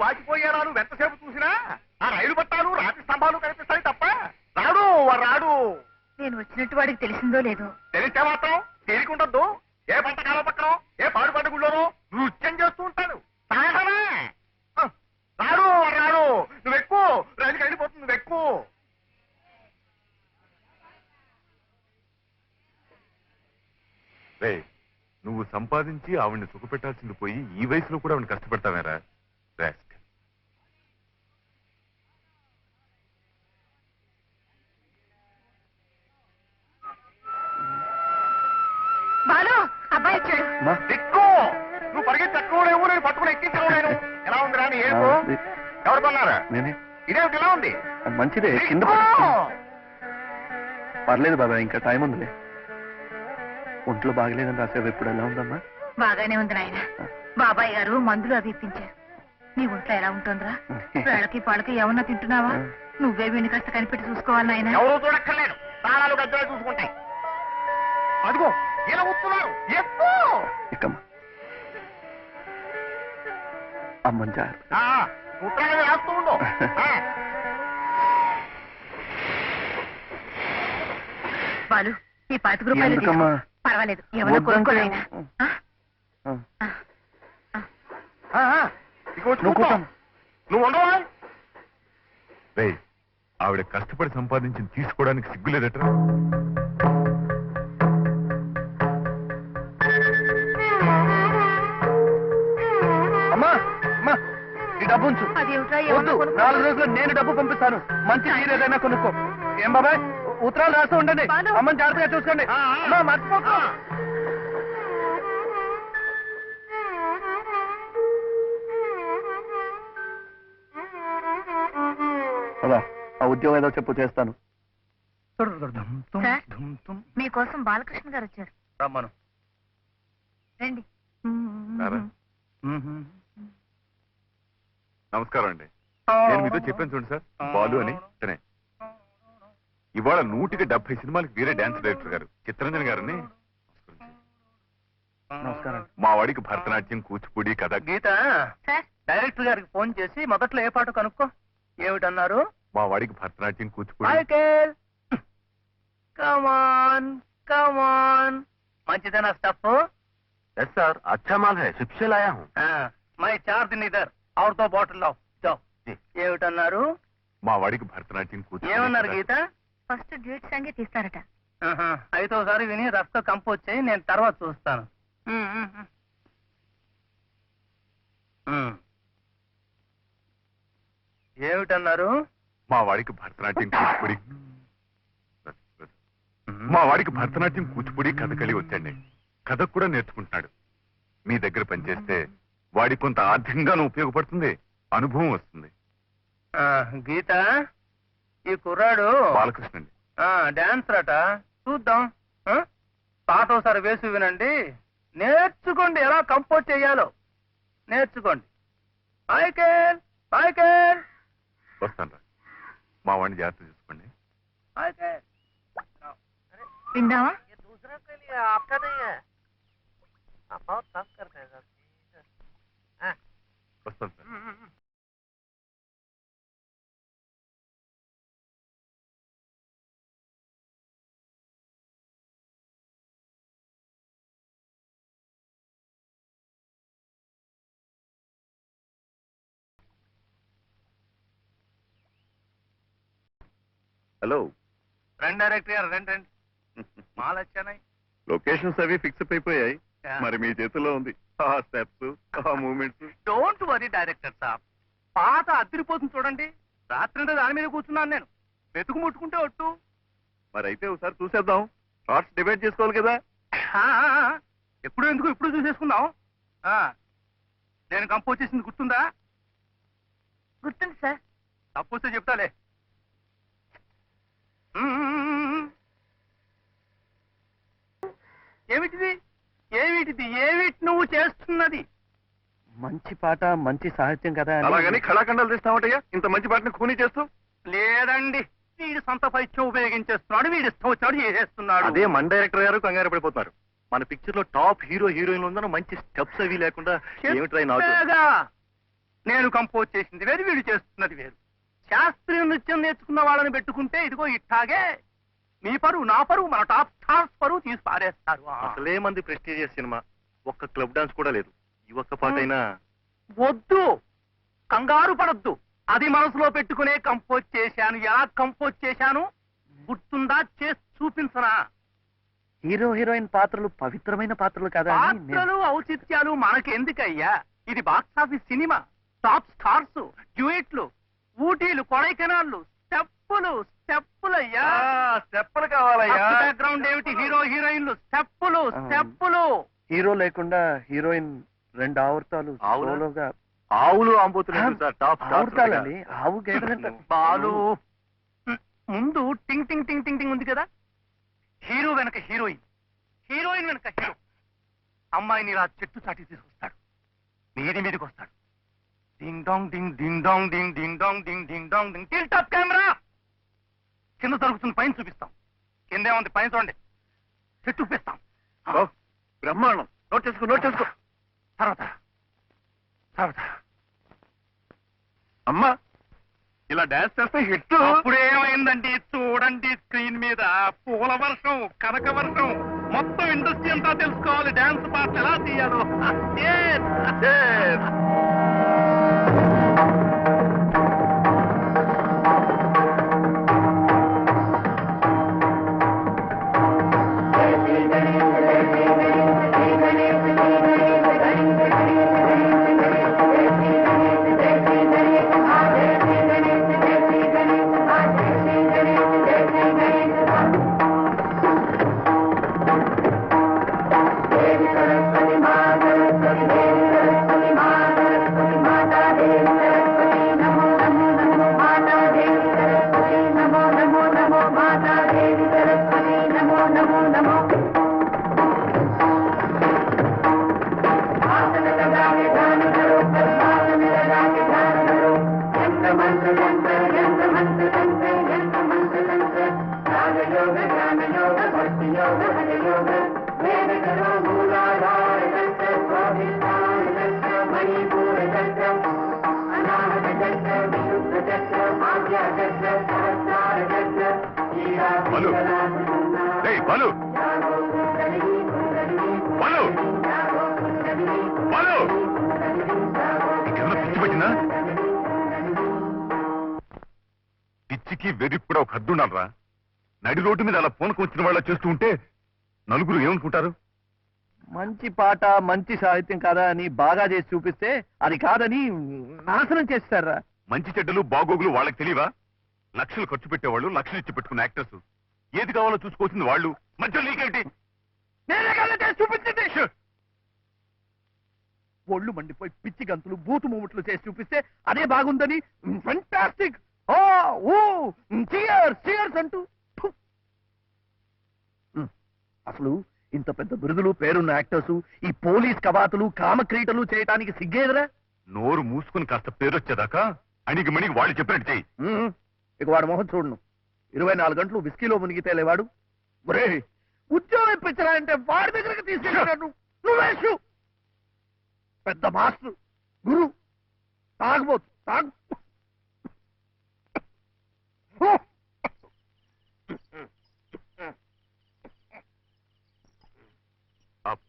వాచిపోయేలా నువ్వు ఎంతసేపు చూసినా ఆ రైలు పట్టాలు రాతి స్తంభాలు కనిపిస్తాయి తప్ప రాడు రాడు. నేను వచ్చినట్టు వాడికి తెలిసిందో లేదో? తెలిస్తే మాత్రం తేలికుండద్దు. ఏ పంట కాలం పక్కనో ఏ పాడు పంట గుళ్ళోనో నృత్యం చేస్తూ ఉంటాడు సాగసమే. ఆ, రాడు రాడు. నువ్వు ఎక్కువ రైలుకి వెళ్ళిపోతుంది నువ్వు ఎక్కువ రే నువ్వు సంపాదించి ఆవిడ్ని సుఖపెట్టాల్సింది పోయి ఈ వయసులో కూడా ఆవిడ మంచిదే కింద పర్లేదు బాబాయ్ ఇంకా టైం ఉందిలే. ఒంట్లో బాగలేదని రాసేవి ఇప్పుడు ఎలా ఉందమ్మా? బాగానే ఉంది నాయన. బాబాయ్ గారు మందులు అవి ఇప్పించారు. నీ ఒంట్లో ఎలా ఉంటుందిరా? వేళకి పాలకి ఏమన్నా తింటున్నావా? నువ్వే వీడిని కాస్త కనిపెట్టి చూసుకోవాలి నాయన. ఎవరు చూడక్కర్లేదు. తాళాలు గద్దలు చూసుకుంటాయి. అదిగో ఇలా వస్తున్నారు ఎక్కువ ఇక్కమ్మా అమ్మని జాగ్రత్త. ఉత్తరాలు రాస్తూ ఉండు. బాలు ఈ పాతిక రూపాయలు తీసుకో. పర్వాలేదు వద్దంటే- కొనుక్కోలేనా? ఆ, ఆ, ఆ, ఇక వచ్చి నువ్వు కూర్చో. కూర్చోమ్మా. నువ్వు ఉండవా? రే ఆవిడ కష్టపడి సంపాదించింది తీసుకోవడానికి సిగ్గులేదట్రా? అమ్మా అమ్మా ఈ డబ్బు ఉంచు. అదేమిట్రా వద్దు ఏమన్నా కొనుక్కో. నాలుగు రోజులు నేను డబ్బు పంపిస్తాను. మంచి చీర ఏదైనా కొనుక్కో. ఏం బాబాయ్? ఉత్తరాలు రాస్తూ ఉండండి. అమ్మని జాగ్రత్తగా చూసుకోండి. మర్చిపోకు. ఆ. ఉద్యోగం ఏదో చెప్పు చేస్తాను? మీకోసం బాలకృష్ణ గారు వచ్చారు. రమ్మను. రండి. నమస్కారం అండి. నేను మీతో చెప్పాను చూడండి సార్. బాలు అని. తనే. ఇవాళ నూటికి డెబ్బై సినిమాలకు వేరే డాన్స్ డైరెక్టర్ గారు. చిత్రంజన్ గారిని? మా వాడికి భరతనాట్యం కూచిపూడి కథ గీత డైరెక్టర్ గారికి ఫోన్ చేసి మొదట్లో ఏ పాట కనుక్కో. ఏమిటన్నారు? మా వాడికి Bharatanatyam Kuchipudi. Come on come on. మంచిదేనా స్టఫ్? ఎస్ సార్ అచ్చా మాల్ హై. సిప్షల్ ఆయా హూ మై చార్జ్ నీదర్ అవర్తో బాటిల్ లావ్ ఏమిటన్నారు? మా వాడికి భరతనాట్యం కూచిపూడి ఏమన్నారు గీత? ఫస్ట్ డ్యూట్ సంగే తీస్తారట. ఆహా, అయితే ఒకసారి విని రఫ్గా కంపోజ్ చేయి నేను తర్వాత చూస్తాను. ఏమిటన్నారు? మా వాడికి భరతనాట్యం కూచిపూడి. మా వాడికి భరతనాట్యం కూచిపూడి కథకళి వచ్చండి కథ కూడా నేర్చుకుంటున్నాడు. మీ దగ్గర పనిచేస్తే వాడికి కొంత ఆర్థికంగానూ ఉపయోగపడుతుంది అనుభవం వస్తుంది. ఆ, గీత? ఈ కుర్రాడు బాలకృష్ణ డాన్స్ రాట చూద్దాం. పాట ఒకసారి వేసి వినండి. నేర్చుకోండి ఎలా కంపోజ్ చేయాలో. నేర్చుకోండి. ఐకేర్ ఐకేర్ వస్తాను రా. మా వాడిని జాగ్రత్త చూసుకోండి. ఐకేర్ వస్తాను సార్. హలో. రండి డైరెక్టర్ గారు రండి రండి. మాలు వచ్చానాయి లొకేషన్స్ అవి ఫిక్స్ అయిపోయాయి. మరి మీ చేతిలో ఉంది. ఆ స్టెప్స్ ఆ మూమెంట్స్. డోంట్ వరీ డైరెక్టర్ సాబ్. పాట అదిరిపోతుంది చూడండి. రాత్రి దాని మీద కూర్చున్నాను నేను. వెతుకు ముట్టుకుంటే ఒట్టు. మరి అయితే ఒకసారి చూసేద్దాం. షార్ట్స్ డిబేట్ చేసుకోవాలి కదా. ఎప్పుడు ఎందుకు ఇప్పుడు చూసేసుకుందాం. ఆ, నేను కంపోజ్ చేసింది గుర్తుందా? గుర్తుంది సార్. తప్పొస్తే చెప్తాలే మ్మ్. ఏమిటిది ఏమిటిది ఏమిటి నువ్వు చేస్తున్నది? మంచి పాట మంచి సాహిత్యం కదా అని- అలాగని కళాఖండాలు తెస్తామటయ్యా ఇంత మంచి పాటని ఖూనీ చేస్తూ? లేదండి. వీడు సొంత పైత్యం ఉపయోగించేస్తున్నాడు వీడు ఇష్టం వచ్చాడు చేసేస్తున్నాడు. అదే మన డైరెక్టర్ గారు కంగారు పడిపోతున్నారు మన పిక్చర్లో టాప్ హీరో హీరోయిన్ ఉందన్న మంచి స్టెప్స్ అవి లేకుండా ఏమిట్రై నాకు చెప్పేగా. నేను కంపోజ్ చేసింది వేరు వీడు చేస్తున్నది వేరు. శాస్త్రీయ నృత్యం నేర్చుకున్న వాళ్ళని పెట్టుకుంటే ఇదిగో ఇట్టాగే. మీ పరువు నా పరువు మన టాప్ స్టార్స్ పరువు తీసి పారేస్తారు. అసలే మంది ప్రెస్టీజియస్ సినిమా. ఒక్క క్లబ్ డాన్స్ కూడా లేదు. ఈ ఒక్క పాటైనా వద్దు. కంగారు పడద్దు. అది మనసులో పెట్టుకునే కంపోజ్ చేశాను. ఎలా కంపోజ్ చేశాను? గుర్తుందా? చేసి చూపించనా? హీరో హీరోయిన్ పాత్రలు పవిత్రమైన పాత్రలు కదా అని నేను- పాత్రలు ఔచిత్యాలు మనకెందుకయ్యా? ఇది box office cinema. Top stars డ్యూయెట్లు ఊటీలు కొడైకెనాళ్ళు స్టెప్పులు స్టెప్పులయ్యా. స్టెప్పులు కావాలయ్యా. బ్యాక్గ్రౌండ్ ఏమిటి? హీరో హీరోయిన్లు. స్టెప్పులు స్టెప్పులు. హీరో లేకుండా హీరోయిన్ రెండు ఆవర్తాలు ఆవులా? సోలోగా. ఆవులు ఆంబోతులు సార్? టాప్ ఆవర్తాలండి ఆవు గేదెలంట బాలు. ముందు టింగ్ టింగ్ టింగ్ టింగ్ టింగ్ ఉంది కదా? హీరో వెనక హీరోయిన్. హీరోయిన్ వెనక హీరో. అమ్మాయిని ఇలా చెట్టు చాటి తీసుకొస్తాడు. మీది మీదకి వస్తాడు. Ding dong ding ding dong ding ding dong ding ding dong ding. Tilt up camera! కింద జరుగుతుంది పైన చూపిస్తాం. కిందే ఉంది పైన చూడండి. చెట్టు చూపిస్తాం. బ్రహ్మాండం. నోట్ చేసుకో నోట్ చేసుకో. తర్వాత తర్వాత. అమ్మా ఇలా డాన్స్ చేస్తే హిట్. అప్పుడు ఏమైందండి? చూడండి స్క్రీన్ మీద. పూల వర్షం కనక వర్షం. మొత్తం ఇండస్ట్రీ అంతా తెలుసుకోవాలి. డాన్స్ పాటలు ఎలా తీయాలో. బలు. బలు. బలు. నీకేమైనా పిచ్చి పట్టిందా? పిచ్చికి వెర్రికి కూడా ఒక హద్దు ఉండాలరా. నడి రోడ్డు మీద అలా పూనకం వచ్చిన వాళ్ళ చేస్తూ ఉంటే నలుగురు ఏమనుకుంటారు? మంచి పాట మంచి సాహిత్యం కదా అని బాగా చేసి చూపిస్తే అది కాదని నాశనం చేస్తారా? మంచి చెడ్డలు బాగోగులు వాళ్ళకి తెలియవా? లక్షలు ఖర్చు పెట్టేవాళ్ళు లక్షలు ఇచ్చి పెట్టుకున్న యాక్టర్స్. ఏది కావాలో చూసుకోవాల్సింది వాళ్ళు. మధ్యలో నీకేంటి చూపించింది ఒళ్ళు మండిపోయి పిచ్చి గంతులు బూతు మూమెంట్లు చేసి చూపిస్తే అదే బాగుందని fantastic oh oh cheers cheers అంటూ. అసలు ఇంత పెద్ద బిరుదులు పేరున్న యాక్టర్స్ ఈ పోలీస్ కవాతులు కామక్రీటలు చేయటానికి సిగ్గేదిరా? నోరు మూసుకుని కాస్త పేరొచ్చేదాకా అణిగి మణిగి వాళ్ళు చెప్పినట్టు చెయ్యి ఇక వాడు మొహం చూడను. ఇరవై నాలుగు గంటలు విస్కీలో మునిగితే లేవాడు? ఒరే ఉద్యోగం ఇప్పించరా అంటే వాడి దగ్గరికి తీసుకెళ్ళాడు నువ్వేసు పెద్ద మాస్టర్ గురు. తాగబోతు తాగు. అప్.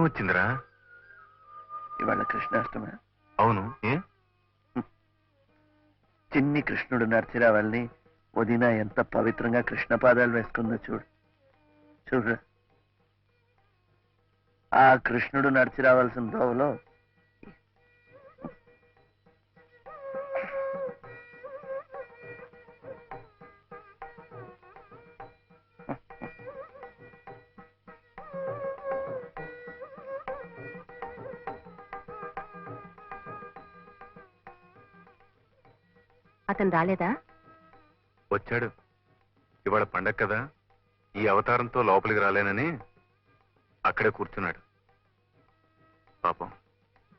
ఇల్లు వచ్చిందా మళ్ళీ ఏమొచ్చిందిరా? ఇవాళ కృష్ణాష్టమి. అవును ఏ? చిన్ని కృష్ణుడు నడిచిరావాలని వదిన ఎంత పవిత్రంగా కృష్ణ పాదాలు వేసుకుందో చూడు. చూడు ఆ కృష్ణుడు నడిచి రావాల్సిన దోవలో అతను రాలేదా? వచ్చాడు. ఇవాళ పండగ కదా. ఈ అవతారంతో లోపలికి రాలేనని అక్కడే కూర్చున్నాడు. పాపం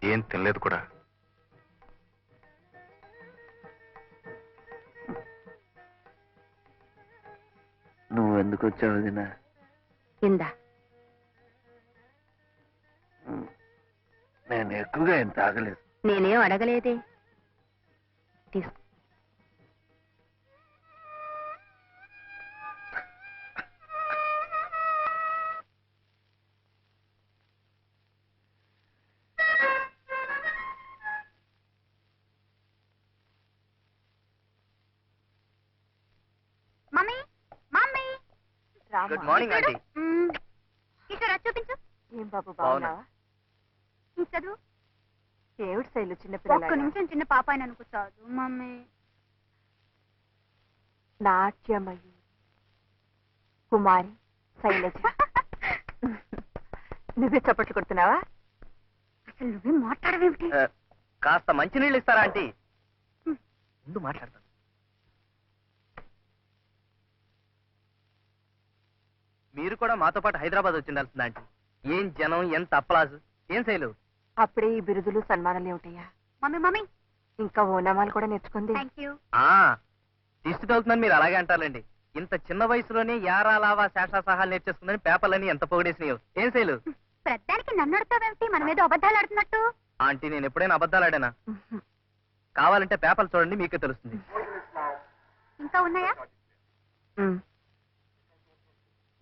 ఏం తినలేదు కూడా. నువ్వు ఎందుకు వచ్చావు వదినా? ఇందా. నేను ఎక్కువగా ఏం తాగలేదు. నేనేం అడగలేదే. గుడ్ మార్నింగ్ ఆంటీ కిషోర్ అది చూపించు. ఏం బాబు బాగున్నా. బాగున్నావా ఈ చదువు? శైలు ఒక్క చిన్నపిల్లల నిమిషం చిన్న పాప అని అనుకో చదువు మమ్మీ. నాట్యమయి కుమారి శైలజ. నువ్వే చప్పట్లు కొడుతున్నావా? అసలు నువ్వే మాట్లాడవేమిటి? కాస్త మంచినీళ్ళు ఇస్తారా ఆంటీ? ముందు మాట్లాడతాను. మీరు కూడా మాతో పాటు హైదరాబాద్ వచ్చి ఉండాల్సిందా ఆంటీ? ఏం జనం ఎంత అప్పలాజు ఏం శైలు? అప్పుడే ఈ బిరుదులు సన్మానాలు ఏమిటయ్యా? Mummy mummy! ఇంకా ఓనమాలు కూడా నేర్చుకుంది. థ్యాంక్ యూ ఆ దిష్టి మీరు అలాగే అంటారండి ఇంత చిన్న వయసులోనే యారా లావా శేషా సహాలు నేర్చేసుకుందని పేపర్లని ఎంత పొగిడేసినాయో. ఏం శైలు? పెద్దానికి నన్ను అడుగుతావేమిటి? మన మీద అబద్ధాలు ఆడుతున్నట్టు? ఆంటీ నేను ఎప్పుడైనా అబద్ధాలు ఆడానా? కావాలంటే పేపర్లు చూడండి మీకే తెలుస్తుంది. ఇంకా ఉన్నాయా?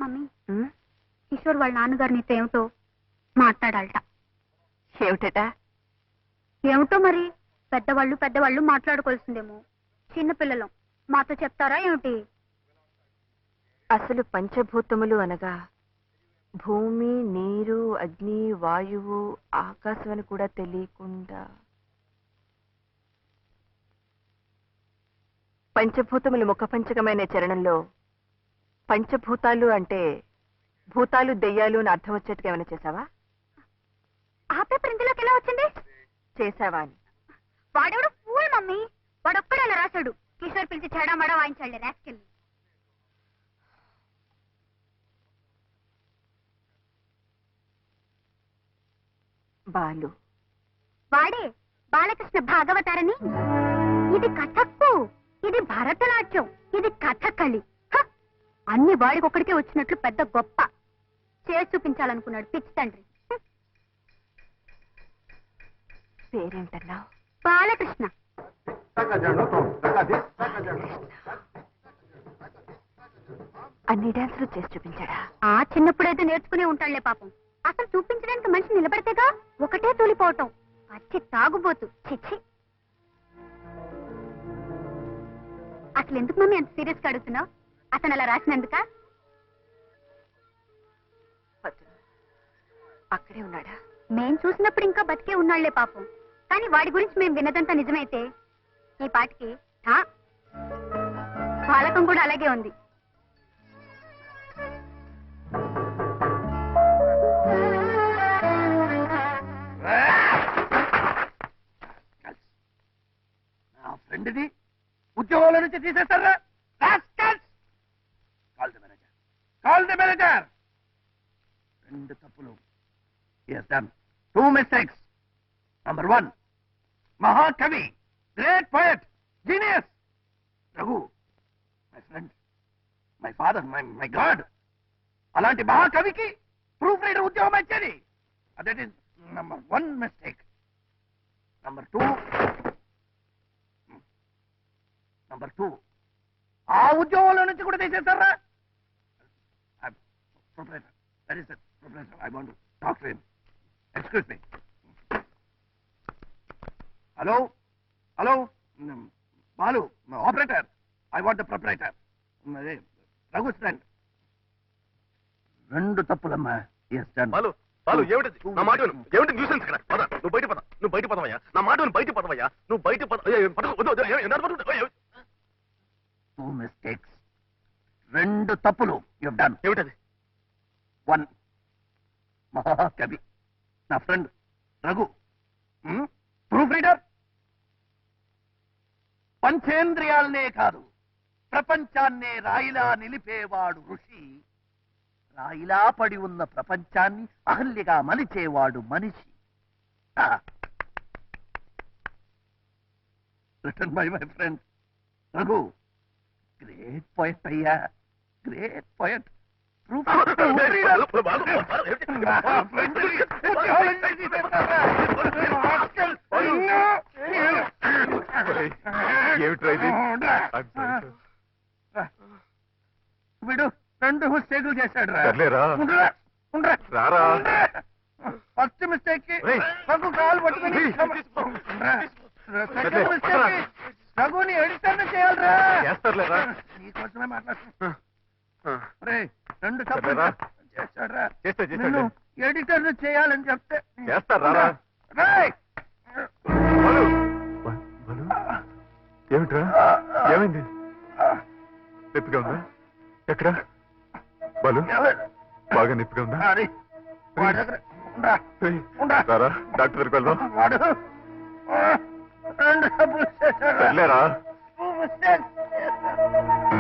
మమ్మీ. కిషోర్ వాళ్ళ నాన్నగారు నీతో ఏమిటో మాట్లాడాలట. ఏమిటట? ఏమిటో మరి? పెద్దవాళ్ళు పెద్దవాళ్ళు మాట్లాడుకోవాల్సిందేమో. చిన్న పిల్లలం. మాతో చెప్తారా ఏమిటి? అసలు పంచభూతములు అనగా భూమి నీరు అగ్ని వాయువు ఆకాశం అని కూడా తెలియకుండా. పంచభూతములు ముఖపంచకమైన చరణంలో పంచభూతాలు అంటే భూతాలు దెయ్యాలు అని అర్థం వచ్చేట్టుగా ఏమైనా చేసావా ఆ పేపర్ ఇందులోకి ఎలా వచ్చింది? చేసావా అని. వాడెవడు? Fool mummy. వాడొక్కడే అలా రాశాడు. కిషోర్ పిలిచి చెడా మడా వాయించాడు రాసుకెళ్ళి బాలు. వాడే బాలకృష్ణ భాగవతారని. ఇది కథక్కు ఇది భరతనాట్యం. ఇది కథకళి! అన్ని వాడికొక్కడికే వచ్చినట్లు పెద్ద గొప్ప. చేసి చూపించాలనుకున్నాడు పిచ్చి తండ్రి. పేరేంటన్నావు బాలకృష్ణ. అన్ని డాన్సులు చేసి చూపించాడా? ఆ చిన్నప్పుడైతే నేర్చుకునే ఉంటాడులే పాపం. అసలు చూపించడానికి మనిషి నిలబడితేగా ఒకటే తూలిపోవటం. పచ్చి తాగుబోతు. చిచ్చి. అసలు ఎందుకు మమ్మీ అంత సీరియస్గా అడుగుతున్నావు? అతను అలా రాసినందుక. అక్కడే ఉన్నాడా మేం చూసినప్పుడు ఇంకా బతికే ఉన్నాళ్ళే పాపం కానీ వాడి గురించి మేము విన్నదంతా నిజమైతే ఈ పాటికి ఆ, బాలకం కూడా అలాగే ఉంది నా ఫ్రెండ్ది ఉద్యోగంలో నుంచి తీసేస్తారా! Call the manager. Call the manager! రెండు తప్పులు. Yes done two mistakes number one మహాకవి great poet genius Raghu my friend my father my my god అలాంటి మహాకవికి ప్రూఫ్ రీడర్ ఉద్యోగం ఇచ్చేది. That is number one mistake number two number two ఆ ఉద్యోగంలో నుంచి కూడా తీసేస్తారా? Proprietor that is proprietor I want talk to him excuse me hello hello Balu operator I want the proprietor Raghu stand రెండు తప్పులమ్మా. Yes Balu Balu ఏమిటి? నా మాట విను ఏమిటి? న్యూసెన్స్ ఇక్కడ పద నువ్వు బయట పద. నువ్వు బయట పదవయ్యా. నా మాట విను బయట పదవయ్యా. నువ్వు బయట పద మిస్టేక్స్ రెండు తప్పులు. యు డన్ ఏమిటది? వన్. మహాకవి. నా ఫ్రెండ్. రఘు. Proof reader? పంచేంద్రియాలనే కాదు. ప్రపంచాన్నే రాయిలా నిలిపేవాడు ఋషి. రాయిలా పడి ఉన్న ప్రపంచాన్ని అహల్యగా మలిచేవాడు మనిషి. Return by my friend Raghu. Great poet అయ్యా. గ్రేట్ పోయట్ ఏమిట్రా ఇది I'm sorry, sir. వీడు రెండు మిస్టేకులు చేశాడు సర్లేరా. రారా. ఫస్ట్ మిస్టేక్కి రేయ్. రఘు కాలు పట్టుకుని రేయ్. సెకండ్ మిస్టేక్కి రఘుని ఎడిటర్ చేయాలరా చేస్తారులేరా. నీకోసమే మాట్లాడుతున్నా రెండు తప్పులు సర్లేరా. చేశాడురా చేస్తా, చేస్తా, నిన్ను ఎడిటర్ చేయాలని చెప్తే చేస్తారా? రేయ్. బలు. బలు? ఏమిట్రా? ఏమైంది? నొప్పిగా ఉందా? ఎక్కడ? బలు? బాగా నొప్పిగా ఉందా? అది వాడి దగ్గర ఉండరా. ఏయ్, ఉండరా. రారా డాక్టర్ దగ్గరికి వెళ్దాం. వాడు రెండు తప్పులు చేశాడురా. సర్లేరా.